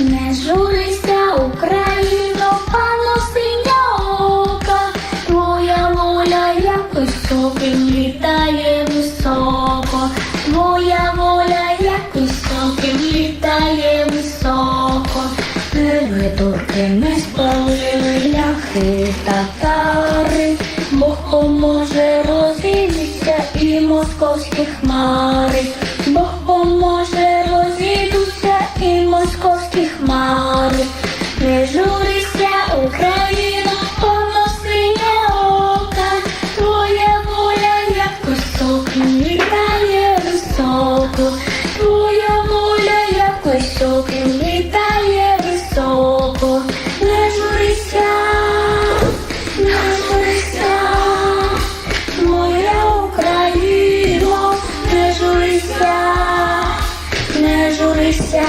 Не журися, Україно, пано синьока, воля як високим літає високо, твоя воля як високим літає високо, Передурки не спалили ляхи татари, Бог поможе розійдуться і московські хмари, Бог високо, твоя воля як високим високо, не журися, не журися, моя Україно, не журися, не журися.